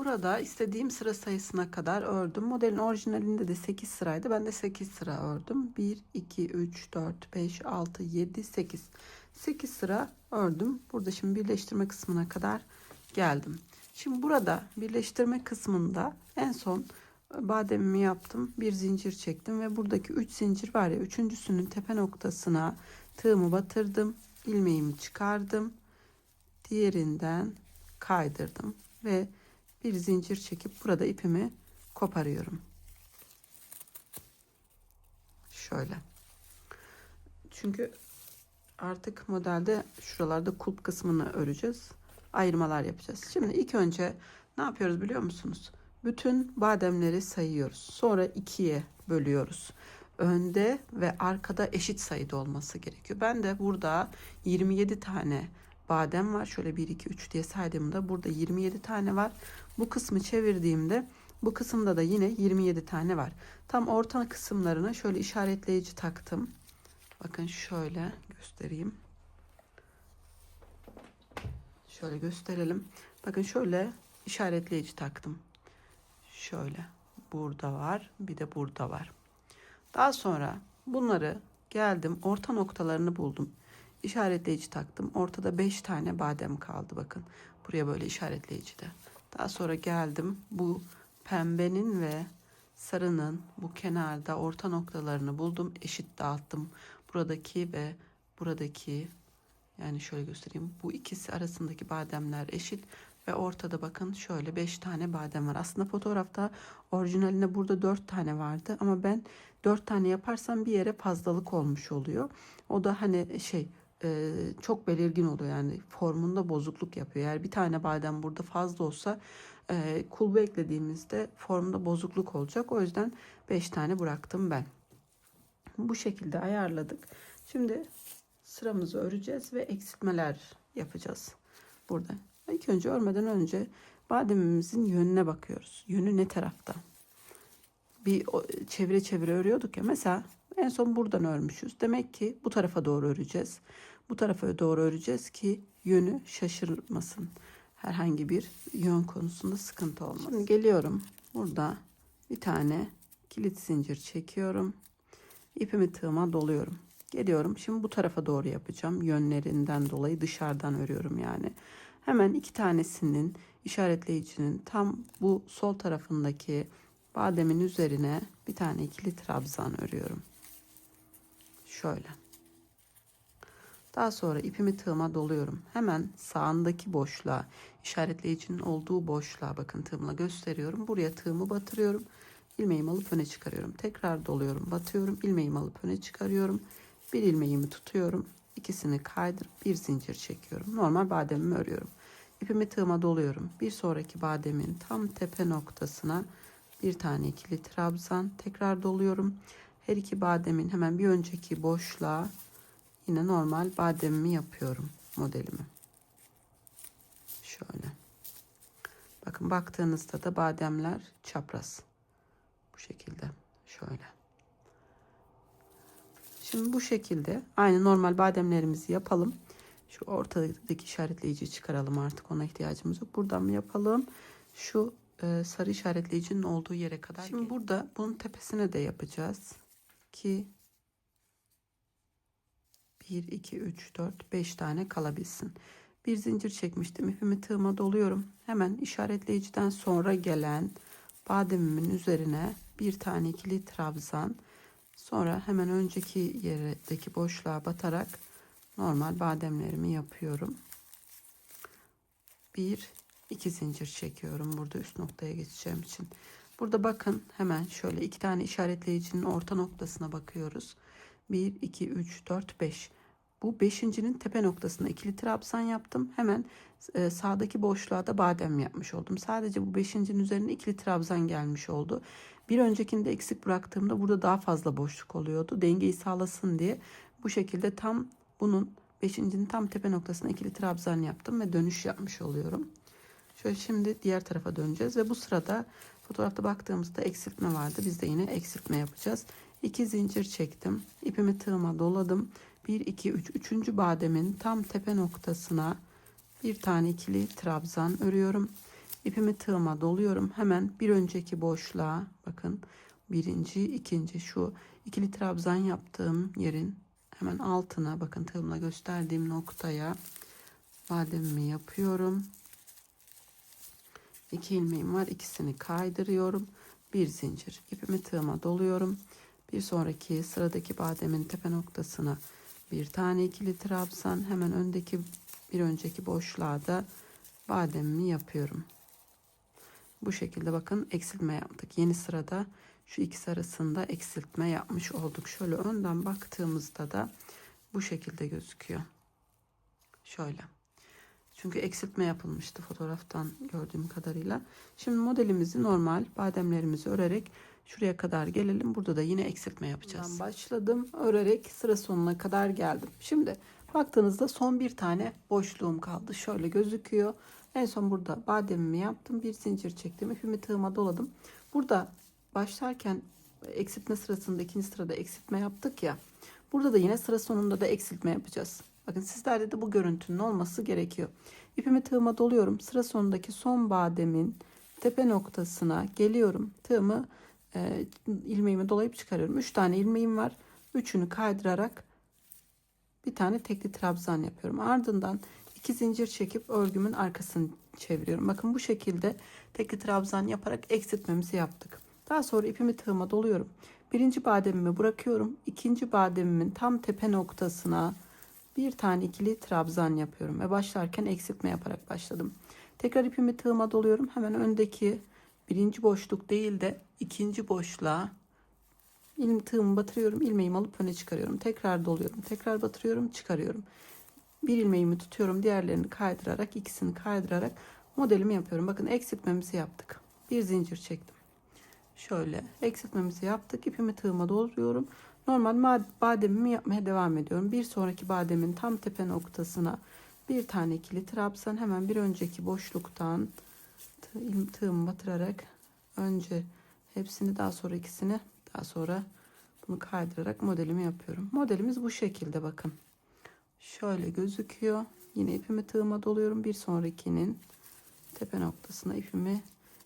Burada istediğim sıra sayısına kadar ördüm. Modelin orijinalinde de 8 sıraydı. Ben de 8 sıra ördüm. 1, 2, 3, 4, 5, 6, 7, 8. 8 sıra ördüm. Burada şimdi birleştirme kısmına kadar geldim. Şimdi burada birleştirme kısmında en son bademimi yaptım. Bir zincir çektim ve buradaki 3 zincir var ya üçüncüsünün tepe noktasına tığımı batırdım. ilmeğimi çıkardım. Diğerinden kaydırdım ve bir zincir çekip burada ipimi koparıyorum. Şöyle. Çünkü artık modelde şuralarda kulp kısmını öreceğiz. Ayırmalar yapacağız. Şimdi ilk önce ne yapıyoruz biliyor musunuz? Bütün bademleri sayıyoruz. Sonra ikiye bölüyoruz. Önde ve arkada eşit sayıda olması gerekiyor. Ben de burada 27 tane badem var. Şöyle 1, 2, 3 diye saydığımda burada 27 tane var. Bu kısmı çevirdiğimde bu kısımda da yine 27 tane var. Tam orta kısımlarına şöyle işaretleyici taktım. Bakın şöyle göstereyim. Şöyle gösterelim. Bakın şöyle işaretleyici taktım. Şöyle burada var bir de burada var. Daha sonra bunları geldim orta noktalarını buldum. İşaretleyici taktım. Ortada 5 tane badem kaldı bakın. Buraya böyle işaretleyici de. Daha sonra geldim bu pembenin ve sarının bu kenarda orta noktalarını buldum. Eşit dağıttım. Buradaki ve buradaki yani şöyle göstereyim. Bu ikisi arasındaki bademler eşit ve ortada bakın şöyle 5 tane badem var. Aslında fotoğrafta orijinalinde burada 4 tane vardı ama ben 4 tane yaparsam bir yere fazlalık olmuş oluyor. O da hani şey e, çok belirgin oluyor yani formunda bozukluk yapıyor. Eğer bir tane badem burada fazla olsa e, kulbu eklediğimizde formda bozukluk olacak. O yüzden 5 tane bıraktım ben. Bu şekilde ayarladık. Şimdi sıramızı öreceğiz ve eksiltmeler yapacağız. Burada. İlk önce örmeden önce bademimizin yönüne bakıyoruz. Yönü ne tarafta? Bir çevire çevire örüyorduk ya. Mesela en son buradan örmüşüz. Demek ki bu tarafa doğru öreceğiz. Bu tarafa doğru öreceğiz ki yönü şaşırmasın. Herhangi bir yön konusunda sıkıntı olmasın. Şimdi geliyorum. Burada bir tane kilit zincir çekiyorum. İpimi tığıma doluyorum. Geliyorum. Şimdi bu tarafa doğru yapacağım. Yönlerinden dolayı dışarıdan örüyorum yani. Hemen iki tanesinin işaretleyicinin tam bu sol tarafındaki bademin üzerine bir tane ikili trabzan örüyorum. Şöyle. Daha sonra ipimi tığıma doluyorum. Hemen sağındaki boşluğa, işaretleyicinin olduğu boşluğa bakın tığımla gösteriyorum. Buraya tığımı batırıyorum. ilmeğimi alıp öne çıkarıyorum. Tekrar doluyorum, batıyorum. ilmeğimi alıp öne çıkarıyorum. Bir ilmeğimi tutuyorum. ikisini kaydırıp bir zincir çekiyorum. Normal bademimi örüyorum. İpimi tığıma doluyorum. Bir sonraki bademin tam tepe noktasına bir tane ikili trabzan tekrar doluyorum. Her iki bademin hemen bir önceki boşluğa yine normal bademimi yapıyorum modelimi. Şöyle. Bakın baktığınızda da bademler çapraz. Bu şekilde. Şöyle. Şimdi bu şekilde aynı normal bademlerimizi yapalım. Şu ortadaki işaretleyici çıkaralım artık ona ihtiyacımız yok. Buradan mı yapalım? Şu e, sarı işaretleyicinin olduğu yere kadar. Şimdi burada bunun tepesine de yapacağız. Ki 1, 2, 3, 4, 5 tane kalabilsin. Bir zincir çekmiştim. İpimi tığıma doluyorum. Hemen işaretleyiciden sonra gelen bademimin üzerine bir tane ikili trabzan. Sonra hemen önceki yerdeki boşluğa batarak normal bademlerimi yapıyorum. Bir, iki zincir çekiyorum burada üst noktaya geçeceğim için. Burada bakın hemen şöyle iki tane işaretleyicinin orta noktasına bakıyoruz. 1, 2, 3, 4, 5. Bu beşincinin tepe noktasına ikili trabzan yaptım. Hemen e, sağdaki boşluğa da badem yapmış oldum. Sadece bu beşincinin üzerine ikili trabzan gelmiş oldu. Bir öncekinde eksik bıraktığımda burada daha fazla boşluk oluyordu. Dengeyi sağlasın diye bu şekilde tam bunun beşincinin tam tepe noktasına ikili trabzan yaptım ve dönüş yapmış oluyorum. Şöyle şimdi diğer tarafa döneceğiz ve bu sırada fotoğrafta baktığımızda eksiltme vardı. Biz de yine eksiltme yapacağız. İki zincir çektim. İpimi tığıma doladım. 1, 2, 3. Üçüncü bademin tam tepe noktasına bir tane ikili trabzan örüyorum. ipimi tığıma doluyorum. Hemen bir önceki boşluğa bakın birinci ikinci şu ikili trabzan yaptığım yerin hemen altına bakın tığımla gösterdiğim noktaya bademimi yapıyorum. İki ilmeğim var ikisini kaydırıyorum. Bir zincir ipimi tığıma doluyorum. Bir sonraki sıradaki bademin tepe noktasına bir tane ikili trabzan hemen öndeki bir önceki boşluğa da bademimi yapıyorum. Bu şekilde bakın eksiltme yaptık. Yeni sırada şu ikisi arasında eksiltme yapmış olduk. Şöyle önden baktığımızda da bu şekilde gözüküyor. Şöyle. Çünkü eksiltme yapılmıştı fotoğraftan gördüğüm kadarıyla. Şimdi modelimizi normal bademlerimizi örerek şuraya kadar gelelim. Burada da yine eksiltme yapacağız. Buradan başladım. Örerek sıra sonuna kadar geldim. Şimdi baktığınızda son bir tane boşluğum kaldı. Şöyle gözüküyor. En son burada bademimi yaptım. Bir zincir çektim. İpimi tığıma doladım. Burada başlarken eksiltme sırasında ikinci sırada eksiltme yaptık ya. Burada da yine sıra sonunda da eksiltme yapacağız. Bakın sizlerde de bu görüntünün olması gerekiyor. İpimi tığıma doluyorum. Sıra sonundaki son bademin tepe noktasına geliyorum. Tığımı e, ilmeğimi dolayıp çıkarıyorum. 3 tane ilmeğim var. Üçünü kaydırarak bir tane tekli trabzan yapıyorum. Ardından iki zincir çekip örgümün arkasını çeviriyorum. Bakın bu şekilde tekli trabzan yaparak eksiltmemizi yaptık. Daha sonra ipimi tığıma doluyorum. Birinci bademimi bırakıyorum. İkinci bademimin tam tepe noktasına bir tane ikili trabzan yapıyorum ve başlarken eksiltme yaparak başladım. Tekrar ipimi tığıma doluyorum. Hemen öndeki birinci boşluk değil de ikinci boşluğa ilm tığımı batırıyorum. ilmeğimi alıp öne çıkarıyorum. Tekrar doluyorum. Tekrar batırıyorum. Çıkarıyorum. Bir ilmeğimi tutuyorum. Diğerlerini kaydırarak ikisini kaydırarak modelimi yapıyorum. Bakın eksiltmemizi yaptık. Bir zincir çektim. Şöyle eksiltmemizi yaptık. İpimi tığıma dolduruyorum. Normal bademimi yapmaya devam ediyorum. Bir sonraki bademin tam tepe noktasına bir tane ikili trabzan hemen bir önceki boşluktan tığımı batırarak önce hepsini daha sonra ikisini daha sonra bunu kaydırarak modelimi yapıyorum. Modelimiz bu şekilde bakın. Şöyle gözüküyor. Yine ipimi tığıma doluyorum. Bir sonrakinin tepe noktasına ipimi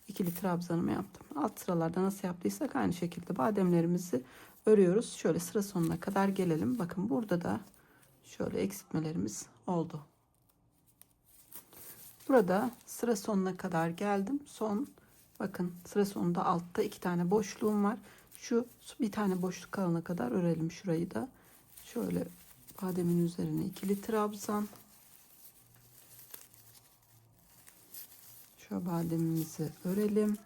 ikili trabzanımı yaptım. Alt sıralarda nasıl yaptıysak aynı şekilde bademlerimizi örüyoruz. Şöyle sıra sonuna kadar gelelim. Bakın burada da şöyle eksiltmelerimiz oldu. Burada sıra sonuna kadar geldim. Son bakın sıra sonunda altta iki tane boşluğum var. Şu bir tane boşluk kalana kadar örelim şurayı da. Şöyle bademin üzerine ikili trabzan. Şu bademimizi örelim.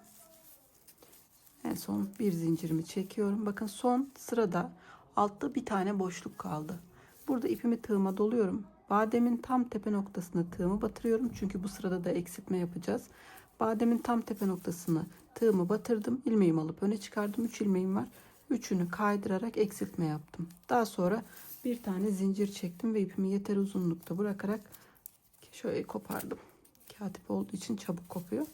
En son bir zincirimi çekiyorum. Bakın son sırada altta bir tane boşluk kaldı. Burada ipimi tığıma doluyorum. Bademin tam tepe noktasına tığımı batırıyorum. Çünkü bu sırada da eksiltme yapacağız. Bademin tam tepe noktasına tığımı batırdım. ilmeğimi alıp öne çıkardım. 3 ilmeğim var. Üçünü kaydırarak eksiltme yaptım. Daha sonra bir tane zincir çektim ve ipimi yeter uzunlukta bırakarak şöyle kopardım. Katip olduğu için çabuk kopuyor.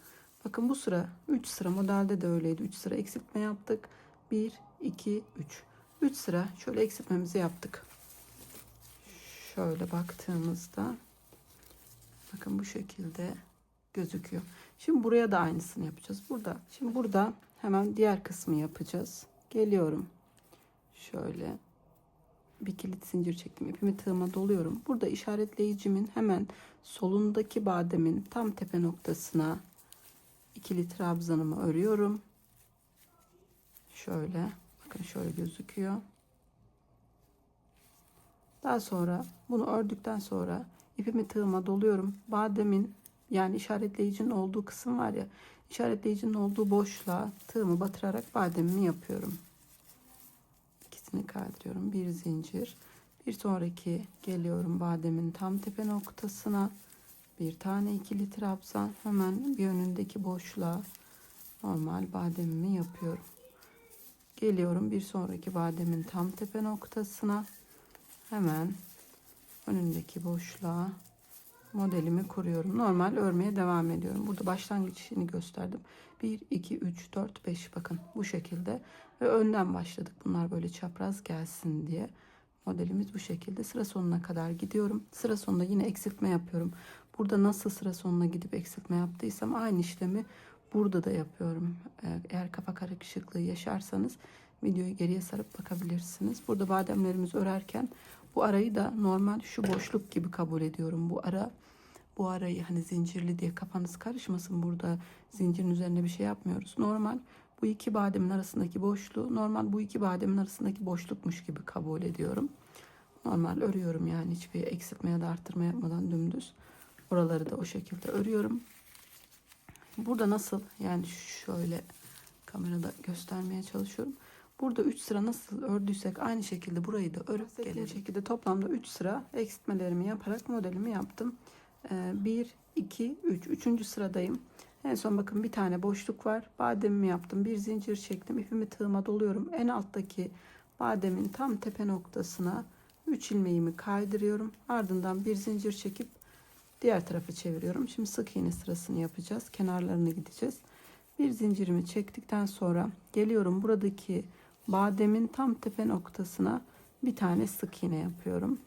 Bakın bu sıra 3 sıra modelde de öyleydi. 3 sıra eksiltme yaptık. 1, 2, 3. 3 sıra şöyle eksiltmemizi yaptık. Şöyle baktığımızda bakın bu şekilde gözüküyor. Şimdi buraya da aynısını yapacağız. Burada şimdi burada hemen diğer kısmı yapacağız. Geliyorum. Şöyle bir kilit zincir çektim. İpimi tığıma doluyorum. Burada işaretleyicimin hemen solundaki bademin tam tepe noktasına ikili trabzanımı örüyorum. Şöyle bakın şöyle gözüküyor. Daha sonra bunu ördükten sonra ipimi tığıma doluyorum. Bademin yani işaretleyicinin olduğu kısım var ya işaretleyicinin olduğu boşluğa tığımı batırarak bademimi yapıyorum. İkisini kaydırıyorum. Bir zincir. Bir sonraki geliyorum bademin tam tepe noktasına. Bir tane ikili trabzan hemen bir önündeki boşluğa normal bademimi yapıyorum. Geliyorum bir sonraki bademin tam tepe noktasına hemen önündeki boşluğa modelimi kuruyorum. Normal örmeye devam ediyorum. Burada başlangıç işini gösterdim. 1, 2, 3, 4, 5 bakın bu şekilde. Ve önden başladık. Bunlar böyle çapraz gelsin diye. Modelimiz bu şekilde. Sıra sonuna kadar gidiyorum. Sıra sonunda yine eksiltme yapıyorum. Burada nasıl sıra sonuna gidip eksiltme yaptıysam aynı işlemi burada da yapıyorum. Ee, Eğer kafa karışıklığı yaşarsanız videoyu geriye sarıp bakabilirsiniz. Burada bademlerimizi örerken bu arayı da normal şu boşluk gibi kabul ediyorum. Bu ara bu arayı hani zincirli diye kafanız karışmasın. Burada zincirin üzerine bir şey yapmıyoruz. Normal bu iki bademin arasındaki boşluğu normal bu iki bademin arasındaki boşlukmuş gibi kabul ediyorum. Normal örüyorum yani hiçbir eksiltme ya da arttırma yapmadan dümdüz. Oraları da o şekilde örüyorum. Burada nasıl yani şöyle kamerada göstermeye çalışıyorum. Burada 3 sıra nasıl ördüysek aynı şekilde burayı da örüp gelelim. şekilde toplamda 3 sıra eksiltmelerimi yaparak modelimi yaptım. 1, 2, 3. Üçüncü sıradayım. En son bakın bir tane boşluk var. Bademimi yaptım. Bir zincir çektim. İpimi tığıma doluyorum. En alttaki bademin tam tepe noktasına 3 ilmeğimi kaydırıyorum. Ardından bir zincir çekip diğer tarafa çeviriyorum. Şimdi sık iğne sırasını yapacağız. Kenarlarını gideceğiz. Bir zincirimi çektikten sonra geliyorum buradaki bademin tam tepe noktasına bir tane sık iğne yapıyorum.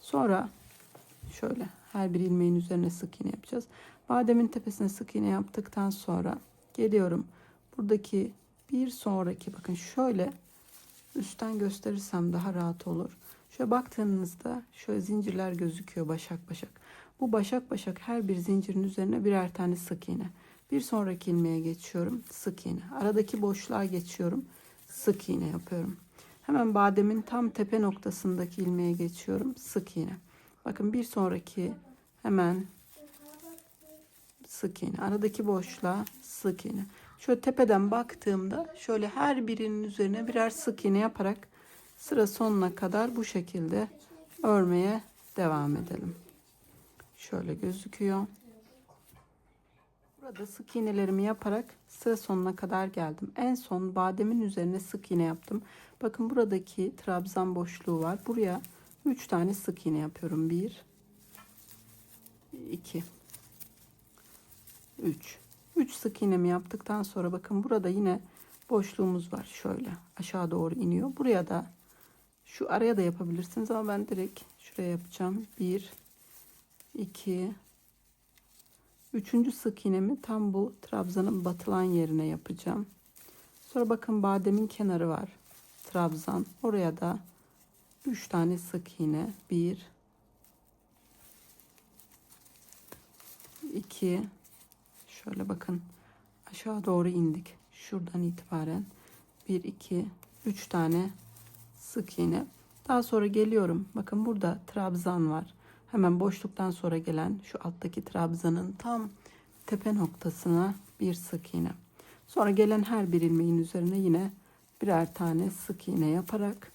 Sonra şöyle her bir ilmeğin üzerine sık iğne yapacağız. Bademin tepesine sık iğne yaptıktan sonra geliyorum. Buradaki bir sonraki bakın şöyle üstten gösterirsem daha rahat olur. Şöyle baktığınızda şöyle zincirler gözüküyor başak başak. Bu başak başak her bir zincirin üzerine birer tane sık iğne. Bir sonraki ilmeğe geçiyorum. Sık iğne. Aradaki boşluğa geçiyorum. Sık iğne yapıyorum. Hemen bademin tam tepe noktasındaki ilmeğe geçiyorum. Sık iğne. Bakın bir sonraki hemen sık iğne. Aradaki boşluğa sık iğne. Şöyle tepeden baktığımda şöyle her birinin üzerine birer sık iğne yaparak sıra sonuna kadar bu şekilde örmeye devam edelim. Şöyle gözüküyor. Burada sık iğnelerimi yaparak sıra sonuna kadar geldim. En son bademin üzerine sık iğne yaptım. Bakın buradaki trabzan boşluğu var. Buraya 3 tane sık iğne yapıyorum. 1 2 3 3 sık iğnemi yaptıktan sonra bakın burada yine boşluğumuz var. Şöyle aşağı doğru iniyor. Buraya da şu araya da yapabilirsiniz ama ben direkt şuraya yapacağım. 1 2 Üçüncü sık iğnemi tam bu trabzanın batılan yerine yapacağım. Sonra bakın bademin kenarı var. Trabzan. Oraya da 3 tane sık iğne. 1 2 Şöyle bakın aşağı doğru indik. Şuradan itibaren 1 2 3 tane sık iğne. Daha sonra geliyorum. Bakın burada trabzan var. Hemen boşluktan sonra gelen şu alttaki trabzanın tam tepe noktasına bir sık iğne. Sonra gelen her bir ilmeğin üzerine yine birer tane sık iğne yaparak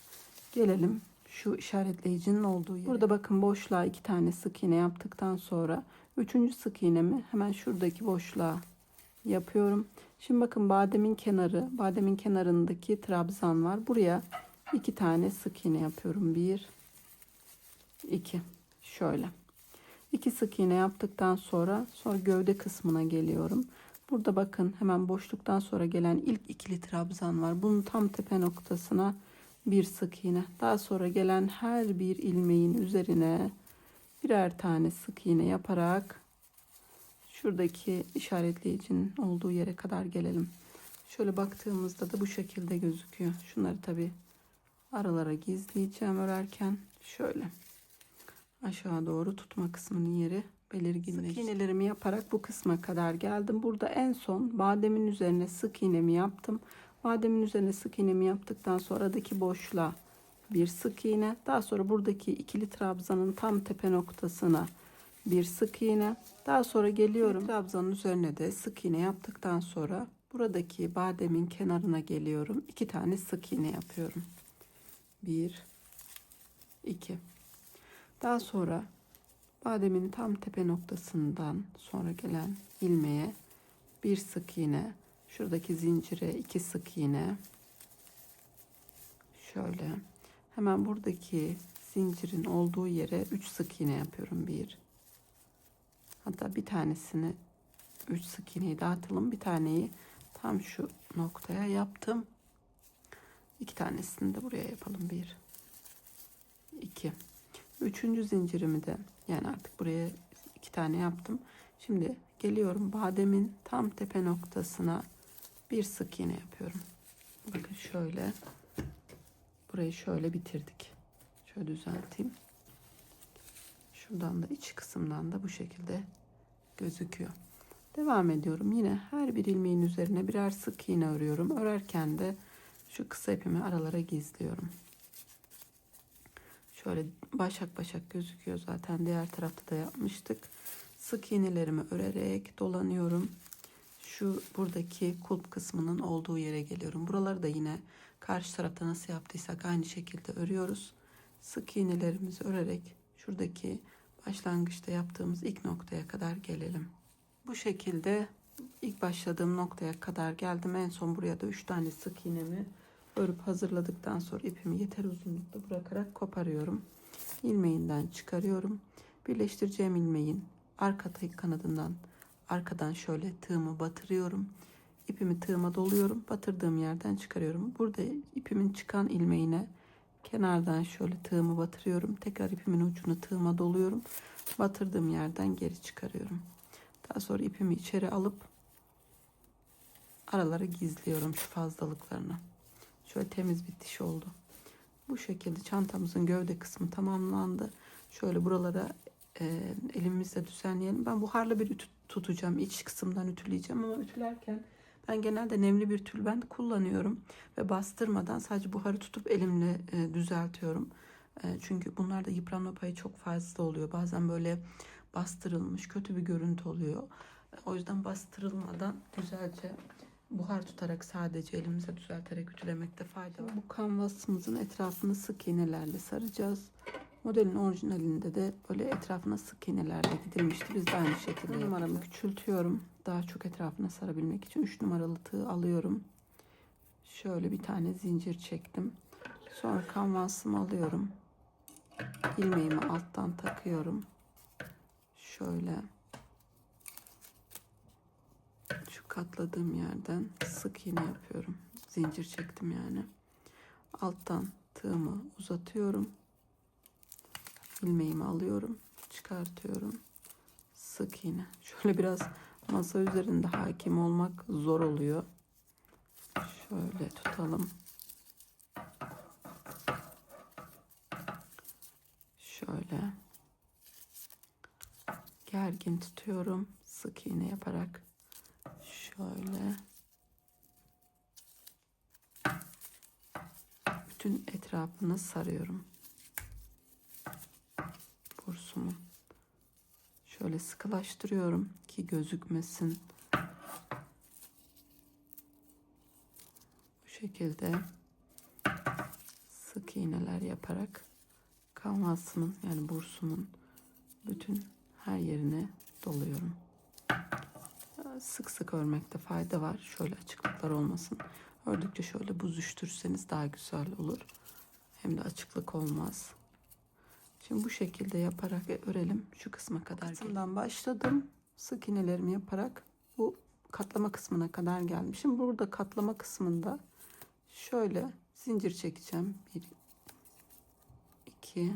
gelelim şu işaretleyicinin olduğu yere. Burada bakın boşluğa iki tane sık iğne yaptıktan sonra üçüncü sık iğnemi hemen şuradaki boşluğa yapıyorum. Şimdi bakın bademin kenarı, bademin kenarındaki trabzan var. Buraya iki tane sık iğne yapıyorum. Bir, iki. Şöyle. İki sık iğne yaptıktan sonra sonra gövde kısmına geliyorum. Burada bakın hemen boşluktan sonra gelen ilk ikili trabzan var. Bunun tam tepe noktasına bir sık iğne. Daha sonra gelen her bir ilmeğin üzerine birer tane sık iğne yaparak şuradaki işaretleyicinin olduğu yere kadar gelelim. Şöyle baktığımızda da bu şekilde gözüküyor. Şunları tabi aralara gizleyeceğim örerken. Şöyle aşağı doğru tutma kısmının yeri belirginleşti. Sık iğnelerimi yaparak bu kısma kadar geldim. Burada en son bademin üzerine sık iğnemi yaptım. Bademin üzerine sık iğnemi yaptıktan sonra aradaki boşluğa bir sık iğne. Daha sonra buradaki ikili trabzanın tam tepe noktasına bir sık iğne. Daha sonra geliyorum trabzanın üzerine de sık iğne yaptıktan sonra buradaki bademin kenarına geliyorum. iki tane sık iğne yapıyorum. Bir, iki. Daha sonra bademin tam tepe noktasından sonra gelen ilmeğe bir sık iğne, şuradaki zincire iki sık iğne. Şöyle hemen buradaki zincirin olduğu yere 3 sık iğne yapıyorum. Bir. Hatta bir tanesini 3 sık iğneyi dağıtalım. Bir taneyi tam şu noktaya yaptım. İki tanesini de buraya yapalım. Bir. iki. Üçüncü zincirimi de yani artık buraya iki tane yaptım. Şimdi geliyorum bademin tam tepe noktasına bir sık iğne yapıyorum. Bakın şöyle. Burayı şöyle bitirdik. Şöyle düzelteyim. Şuradan da iç kısımdan da bu şekilde gözüküyor. Devam ediyorum. Yine her bir ilmeğin üzerine birer sık iğne örüyorum. Örerken de şu kısa ipimi aralara gizliyorum. Şöyle başak başak gözüküyor zaten. Diğer tarafta da yapmıştık. Sık iğnelerimi örerek dolanıyorum. Şu buradaki kulp kısmının olduğu yere geliyorum. Buraları da yine karşı tarafta nasıl yaptıysak aynı şekilde örüyoruz. Sık iğnelerimizi örerek şuradaki başlangıçta yaptığımız ilk noktaya kadar gelelim. Bu şekilde ilk başladığım noktaya kadar geldim. En son buraya da 3 tane sık iğnemi örüp hazırladıktan sonra ipimi yeter uzunlukta bırakarak koparıyorum. İlmeğinden çıkarıyorum. Birleştireceğim ilmeğin arka kanadından arkadan şöyle tığımı batırıyorum. İpimi tığıma doluyorum. Batırdığım yerden çıkarıyorum. Burada ipimin çıkan ilmeğine kenardan şöyle tığımı batırıyorum. Tekrar ipimin ucunu tığıma doluyorum. Batırdığım yerden geri çıkarıyorum. Daha sonra ipimi içeri alıp aralara gizliyorum şu fazlalıklarını. Şöyle temiz bir diş oldu. Bu şekilde çantamızın gövde kısmı tamamlandı. Şöyle buralara e, elimizle düzenleyelim. Ben buharlı bir ütü tutacağım. İç kısımdan ütüleyeceğim ama ütülerken ben genelde nemli bir tülbent kullanıyorum ve bastırmadan sadece buharı tutup elimle e, düzeltiyorum. E, çünkü bunlarda yıpranma payı çok fazla oluyor. Bazen böyle bastırılmış kötü bir görüntü oluyor. E, O yüzden bastırılmadan güzelce buhar tutarak sadece elimize düzelterek ütülemekte fayda var. Bu kanvasımızın etrafını sık iğnelerle saracağız. Modelin orijinalinde de böyle etrafına sık iğnelerle gidilmişti. Biz de aynı şekilde numaramı küçültüyorum. Daha çok etrafına sarabilmek için 3 numaralı tığ alıyorum. Şöyle bir tane zincir çektim. Sonra kanvasımı alıyorum. İlmeğimi alttan takıyorum. Şöyle şu katladığım yerden sık iğne yapıyorum. Zincir çektim yani. Alttan tığımı uzatıyorum. ilmeğimi alıyorum. Çıkartıyorum. Sık iğne. Şöyle biraz masa üzerinde hakim olmak zor oluyor. Şöyle tutalım. Şöyle gergin tutuyorum. Sık iğne yaparak şöyle bütün etrafını sarıyorum. Bursumun. Şöyle sıkılaştırıyorum ki gözükmesin. Bu şekilde sık iğneler yaparak kanvasımın yani bursumun bütün her yerine doluyorum. Sık sık örmekte fayda var. Şöyle açıklıklar olmasın. Ördükçe şöyle buzuşturseniz daha güzel olur. Hem de açıklık olmaz. Şimdi bu şekilde yaparak örelim şu kısma kadar. Kısımdan başladım. Sık iğnelerimi yaparak bu katlama kısmına kadar geldim. Şimdi burada katlama kısmında şöyle zincir çekeceğim. Bir, iki,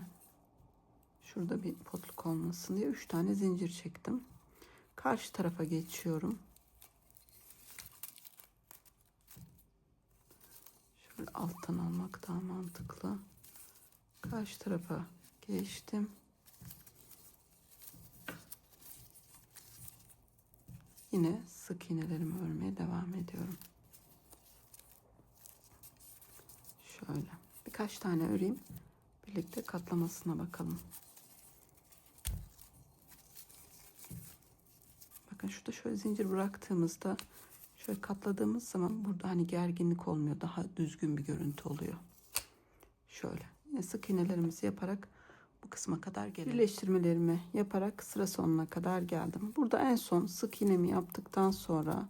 şurada bir potluk olmasın diye üç tane zincir çektim. Karşı tarafa geçiyorum. Şöyle alttan almak daha mantıklı. Karşı tarafa geçtim. Yine sık iğnelerimi örmeye devam ediyorum. Şöyle birkaç tane öreyim. Birlikte katlamasına bakalım. Bakın şurada şöyle zincir bıraktığımızda şöyle katladığımız zaman burada hani gerginlik olmuyor. Daha düzgün bir görüntü oluyor. Şöyle yine sık iğnelerimizi yaparak bu kısma kadar gelelim. Birleştirmelerimi yaparak sıra sonuna kadar geldim. Burada en son sık iğnemi yaptıktan sonra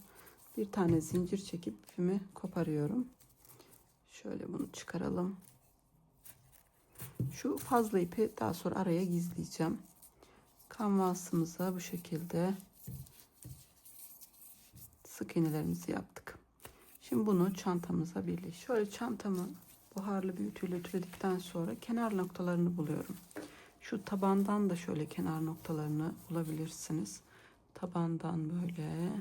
bir tane zincir çekip ipimi koparıyorum. Şöyle bunu çıkaralım. Şu fazla ipi daha sonra araya gizleyeceğim. Kanvasımıza bu şekilde sık iğnelerimizi yaptık. Şimdi bunu çantamıza birleş. Şöyle çantamı buharlı bir ütüyle ütüledikten sonra kenar noktalarını buluyorum. Şu tabandan da şöyle kenar noktalarını bulabilirsiniz. Tabandan böyle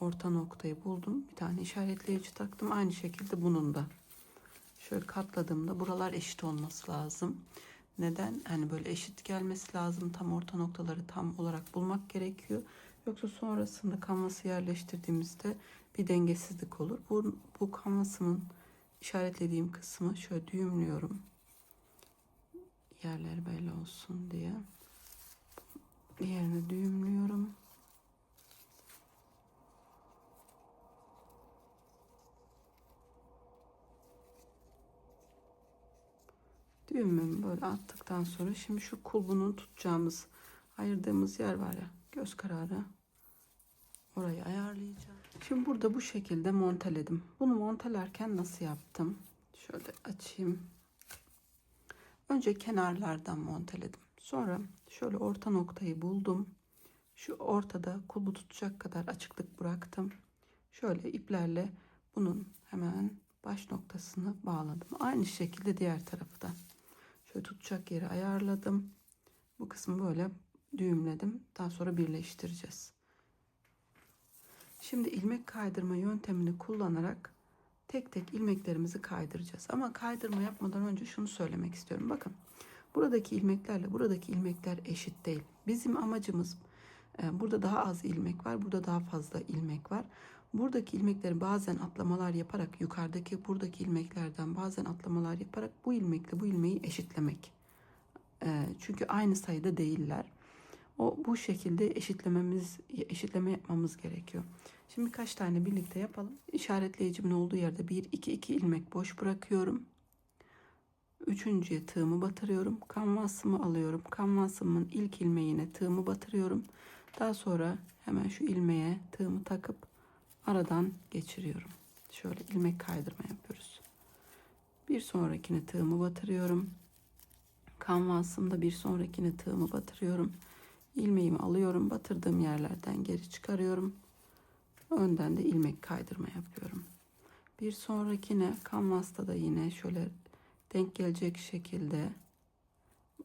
orta noktayı buldum. Bir tane işaretleyici taktım. Aynı şekilde bunun da. Şöyle katladığımda buralar eşit olması lazım. Neden? Hani böyle eşit gelmesi lazım. Tam orta noktaları tam olarak bulmak gerekiyor. Yoksa sonrasında kanvası yerleştirdiğimizde bir dengesizlik olur. Bu, bu kanvasımın işaretlediğim kısmı şöyle düğümlüyorum. Yerler belli olsun diye. Diğerini düğümlüyorum. Düğümümü böyle attıktan sonra şimdi şu kulbunun tutacağımız ayırdığımız yer var ya göz kararı orayı ayarlayacağım. Şimdi burada bu şekilde monteledim. Bunu montelerken nasıl yaptım? Şöyle açayım. Önce kenarlardan monteledim. Sonra şöyle orta noktayı buldum. Şu ortada kulbu tutacak kadar açıklık bıraktım. Şöyle iplerle bunun hemen baş noktasını bağladım. Aynı şekilde diğer tarafı da. Şöyle tutacak yeri ayarladım. Bu kısmı böyle düğümledim. Daha sonra birleştireceğiz. Şimdi ilmek kaydırma yöntemini kullanarak tek tek ilmeklerimizi kaydıracağız. Ama kaydırma yapmadan önce şunu söylemek istiyorum. Bakın buradaki ilmeklerle buradaki ilmekler eşit değil. Bizim amacımız e, burada daha az ilmek var. Burada daha fazla ilmek var. Buradaki ilmekleri bazen atlamalar yaparak yukarıdaki buradaki ilmeklerden bazen atlamalar yaparak bu ilmekle bu ilmeği eşitlemek. E, çünkü aynı sayıda değiller. O bu şekilde eşitlememiz eşitleme yapmamız gerekiyor. Şimdi birkaç tane birlikte yapalım. İşaretleyicimin olduğu yerde 1 2 2 ilmek boş bırakıyorum. Üçüncüye tığımı batırıyorum. Kanvasımı alıyorum. Kanvasımın ilk ilmeğine tığımı batırıyorum. Daha sonra hemen şu ilmeğe tığımı takıp aradan geçiriyorum. Şöyle ilmek kaydırma yapıyoruz. Bir sonrakine tığımı batırıyorum. Kanvasımda bir sonrakine tığımı batırıyorum. İlmeğimi alıyorum. Batırdığım yerlerden geri çıkarıyorum. Önden de ilmek kaydırma yapıyorum. Bir sonrakine kanvasta da yine şöyle denk gelecek şekilde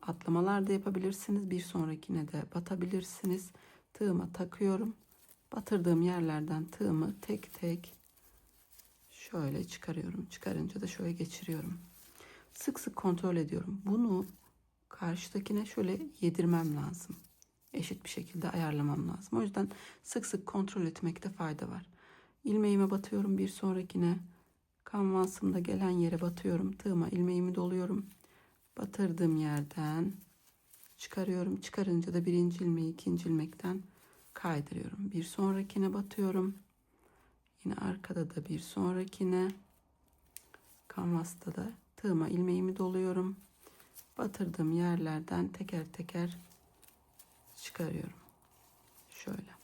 atlamalar da yapabilirsiniz. Bir sonrakine de batabilirsiniz. Tığıma takıyorum. Batırdığım yerlerden tığımı tek tek şöyle çıkarıyorum. Çıkarınca da şöyle geçiriyorum. Sık sık kontrol ediyorum. Bunu karşıdakine şöyle yedirmem lazım. Eşit bir şekilde ayarlamam lazım. O yüzden sık sık kontrol etmekte fayda var. İlmeğime batıyorum bir sonrakine. Kanvasımda gelen yere batıyorum. Tığıma ilmeğimi doluyorum. Batırdığım yerden çıkarıyorum. Çıkarınca da birinci ilmeği ikinci ilmekten kaydırıyorum. Bir sonrakine batıyorum. Yine arkada da bir sonrakine. Kanvasta da tığıma ilmeğimi doluyorum. Batırdığım yerlerden teker teker çıkarıyorum. Şöyle.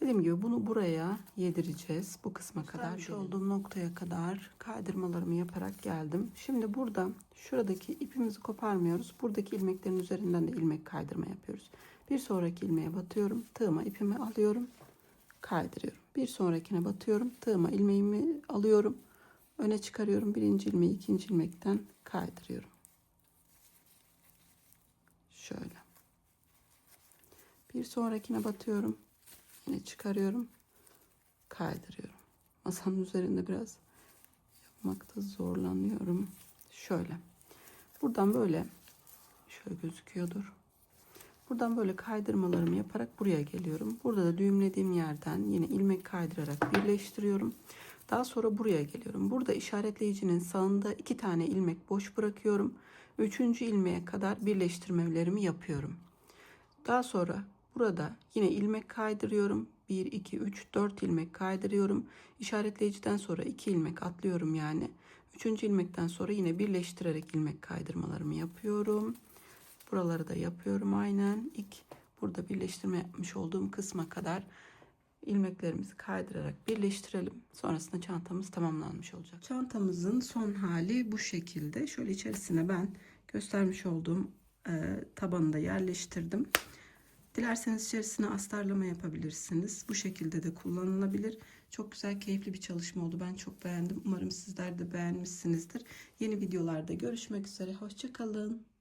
Dediğim gibi bunu buraya yedireceğiz. Bu kısma kadar. Şu olduğum noktaya kadar kaydırmalarımı yaparak geldim. Şimdi burada şuradaki ipimizi koparmıyoruz. Buradaki ilmeklerin üzerinden de ilmek kaydırma yapıyoruz. Bir sonraki ilmeğe batıyorum. Tığıma ipimi alıyorum. Kaydırıyorum. Bir sonrakine batıyorum. Tığıma ilmeğimi alıyorum. Öne çıkarıyorum. Birinci ilmeği ikinci ilmekten kaydırıyorum. Şöyle. Bir sonrakine batıyorum. Yine çıkarıyorum. Kaydırıyorum. Masanın üzerinde biraz yapmakta zorlanıyorum. Şöyle. Buradan böyle şöyle gözüküyordur. Buradan böyle kaydırmalarımı yaparak buraya geliyorum. Burada da düğümlediğim yerden yine ilmek kaydırarak birleştiriyorum. Daha sonra buraya geliyorum. Burada işaretleyicinin sağında iki tane ilmek boş bırakıyorum. Üçüncü ilmeğe kadar birleştirmelerimi yapıyorum. Daha sonra burada yine ilmek kaydırıyorum. 1, 2, 3, 4 ilmek kaydırıyorum. İşaretleyiciden sonra 2 ilmek atlıyorum yani. Üçüncü ilmekten sonra yine birleştirerek ilmek kaydırmalarımı yapıyorum. Buraları da yapıyorum aynen. İlk burada birleştirme yapmış olduğum kısma kadar ilmeklerimizi kaydırarak birleştirelim. Sonrasında çantamız tamamlanmış olacak. Çantamızın son hali bu şekilde. Şöyle içerisine ben göstermiş olduğum e, tabanı da yerleştirdim. Dilerseniz içerisine astarlama yapabilirsiniz. Bu şekilde de kullanılabilir. Çok güzel, keyifli bir çalışma oldu. Ben çok beğendim. Umarım sizler de beğenmişsinizdir. Yeni videolarda görüşmek üzere. Hoşçakalın.